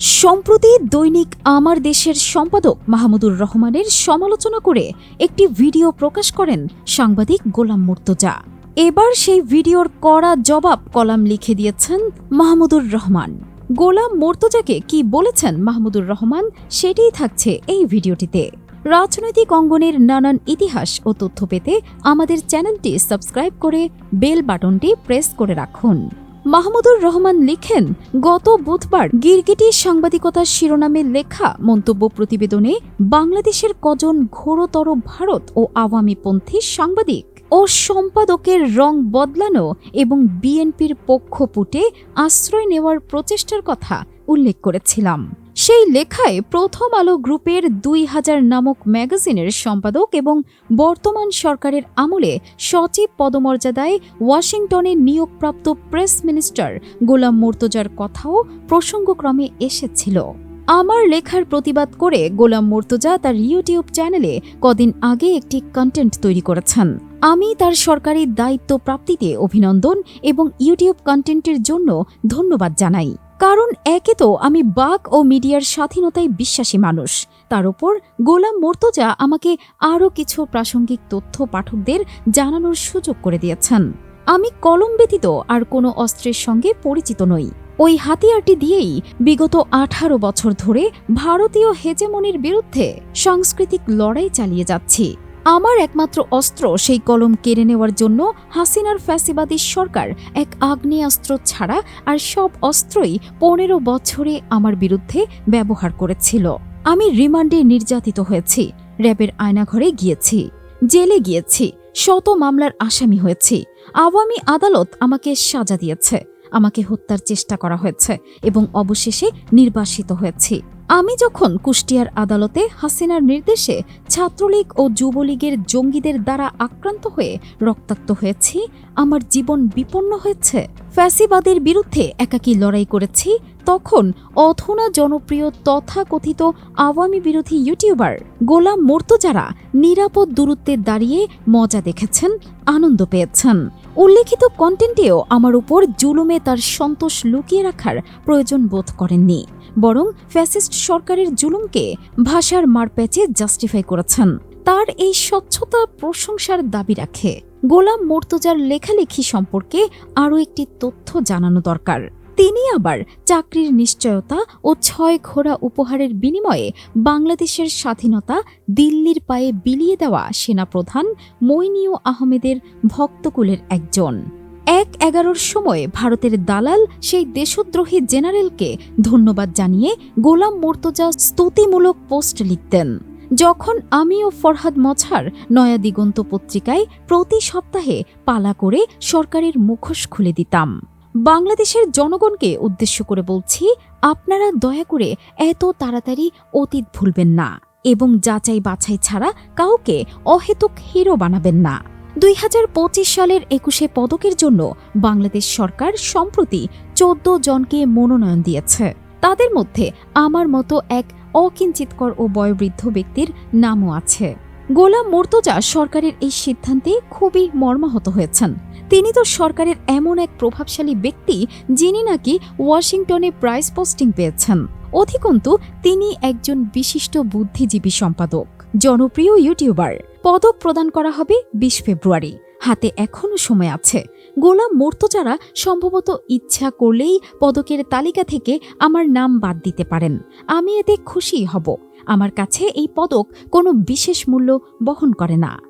সম্প্রতি দৈনিক আমার দেশের সম্পাদক মাহমুদুর রহমানের সমালোচনা করে একটি ভিডিও প্রকাশ করেন সাংবাদিক গোলাম মুর্তজা। এবার সেই ভিডিওর কড়া জবাব কলাম লিখে দিয়েছেন মাহমুদুর রহমান। গোলাম মোর্তজাকে কি বলেছেন মাহমুদুর রহমান সেটাই থাকছে এই ভিডিওটিতে। রাজনৈতিক অঙ্গনের নানান ইতিহাস ও তথ্য পেতে আমাদের চ্যানেলটি সাবস্ক্রাইব করে বেল বাটনটি প্রেস করে রাখুন। মাহমুদুর রহমান লিখেন, গত বুধবার গিরগিটির সাংবাদিকতার শিরোনামে লেখা মন্তব্য প্রতিবেদনে বাংলাদেশের কজন ঘোরতর ভারত ও আওয়ামীপন্থী সাংবাদিক ও সম্পাদকের রং বদলানো এবং বিএনপির পক্ষপুটে আশ্রয় নেওয়ার প্রচেষ্টার কথা উল্লেখ করেছিলাম। সেই লেখায় প্রথম আলো গ্রুপের দুই হাজার নামক ম্যাগাজিনের সম্পাদক এবং বর্তমান সরকারের আমলে সচিব পদমর্যাদায় ওয়াশিংটনে নিয়োগপ্রাপ্ত প্রেস মিনিস্টার গোলাম মোর্তজার কথাও প্রসঙ্গক্রমে এসেছিল। আমার লেখার প্রতিবাদ করে গোলাম মোর্তজা তার ইউটিউব চ্যানেলে কদিন আগে একটি কন্টেন্ট তৈরি করেছেন। আমি তার সরকারি দায়িত্ব প্রাপ্তিতে অভিনন্দন এবং ইউটিউব কন্টেন্টের জন্য ধন্যবাদ জানাই। কারণ একে তো আমি বাক ও মিডিয়ার স্বাধীনতায় বিশ্বাসী মানুষ। তার উপর গোলাম মোর্তজা আমাকে আরও কিছু প্রাসঙ্গিক তথ্য পাঠকদের জানানোর সুযোগ করে দিয়েছেন। আমি কলম ব্যতীত আর কোনো অস্ত্রের সঙ্গে পরিচিত নই। ওই হাতিয়ারটি দিয়েই বিগত আঠারো বছর ধরে ভারতীয় হেজেমনির বিরুদ্ধে সাংস্কৃতিক লড়াই চালিয়ে যাচ্ছি। আমার একমাত্র অস্ত্র সেই কলম কেড়ে নেওয়ার জন্য হাসিনার ফ্যাসিবাদী সরকার এক আগ্নেয়াস্ত্র ছাড়া আর সব অস্ত্রই পনেরো বছরে আমার বিরুদ্ধে ব্যবহার করেছিল। আমি রিমান্ডে নির্যাতিত হয়েছি, র্যাবের আয়নাঘরে গিয়েছি, জেলে গিয়েছি, শত মামলার আসামি হয়েছি, আওয়ামী আদালত আমাকে সাজা দিয়েছে, আমাকে হত্যার চেষ্টা করা হয়েছে এবং অবশেষে নির্বাসিত হয়েছি। আমি যখন কুষ্টিয়ার আদালতে হাসিনার নির্দেশে ছাত্রলীগ ও যুবলীগের জঙ্গিদের দ্বারা আক্রান্ত হয়ে রক্তাক্ত হয়েছি, আমার জীবন বিপন্ন হয়েছে। ফ্যাসিবাদের বিরুদ্ধে একাকী লড়াই করেছি, তখন অথনা জনপ্রিয় তথাকথিত আওয়ামী বিরোধী ইউটিউবার গোলাম মোর্তজারা নিরাপদ দূরত্বে দাঁড়িয়ে মজা দেখেছেন, আনন্দ পেয়েছেন। উল্লেখিত কন্টেন্টেও আমার উপর জুলুমে তার সন্তোষ লুকিয়ে রাখার প্রয়োজন বোধ করেননি, বরং ফ্যাসিস্ট সরকারের জুলুমকে ভাষার মারপ্যাচে জাস্টিফাই করেছেন। তার এই স্বচ্ছতা প্রশংসার দাবি রাখে। গোলাম মোর্তজার লেখালেখি সম্পর্কে আরও একটি তথ্য জানানো দরকার। তিনি আবার চাকরির নিশ্চয়তা ও ছয় ঘোড়া উপহারের বিনিময়ে বাংলাদেশের স্বাধীনতা দিল্লির পায়ে বিলিয়ে দেওয়া সেনাপ্রধান মইনিউ আহমেদের ভক্তকুলের একজন। এক এগারোর সময় ভারতের দালাল সেই দেশদ্রোহী জেনারেলকে ধন্যবাদ জানিয়ে গোলাম মোর্তজা স্তুতিমূলক পোস্ট লিখতেন। যখন আমি ও ফরহাদ মছার নয়া দিগন্ত পত্রিকায় প্রতি সপ্তাহে পালা করে সরকারের মুখোশ খুলে দিতাম। বাংলাদেশের জনগণকে উদ্দেশ্য করে বলছি, আপনারা দয়া করে এত তাড়াতাড়ি অতীত ভুলবেন না এবং যাচাই বাছাই ছাড়া কাউকে অহেতুক হিরো বানাবেন না। দুই হাজার পঁচিশ সালের একুশে পদকের জন্য বাংলাদেশ সরকার সম্প্রতি চোদ্দ জনকে মনোনয়ন দিয়েছে। তাদের মধ্যে আমার মতো এক অকিঞ্চিতকর ও বয়োবৃদ্ধ ব্যক্তির নামও আছে। গোলাম মোর্তজা সরকারের এই সিদ্ধান্তে খুবই মর্মাহত হয়েছেন। তিনি তো সরকারের এমন এক প্রভাবশালী ব্যক্তি যিনি নাকি ওয়াশিংটনে প্রাইস পোস্টিং পেয়েছেন। অধিকন্তু, তিনি একজন বিশিষ্ট বুদ্ধিজীবী সম্পাদক, জনপ্রিয় ইউটিউবার। পদক প্রদান করা হবে বিশ ফেব্রুয়ারি। হাতে এখনও সময় আছে। গোলাম মোর্তজারা সম্ভবত ইচ্ছা করলেই পদকের তালিকা থেকে আমার নাম বাদ দিতে পারেন। আমি এতে খুশি হব। আমার কাছে এই পদক কোনো বিশেষ মূল্য বহন করে না।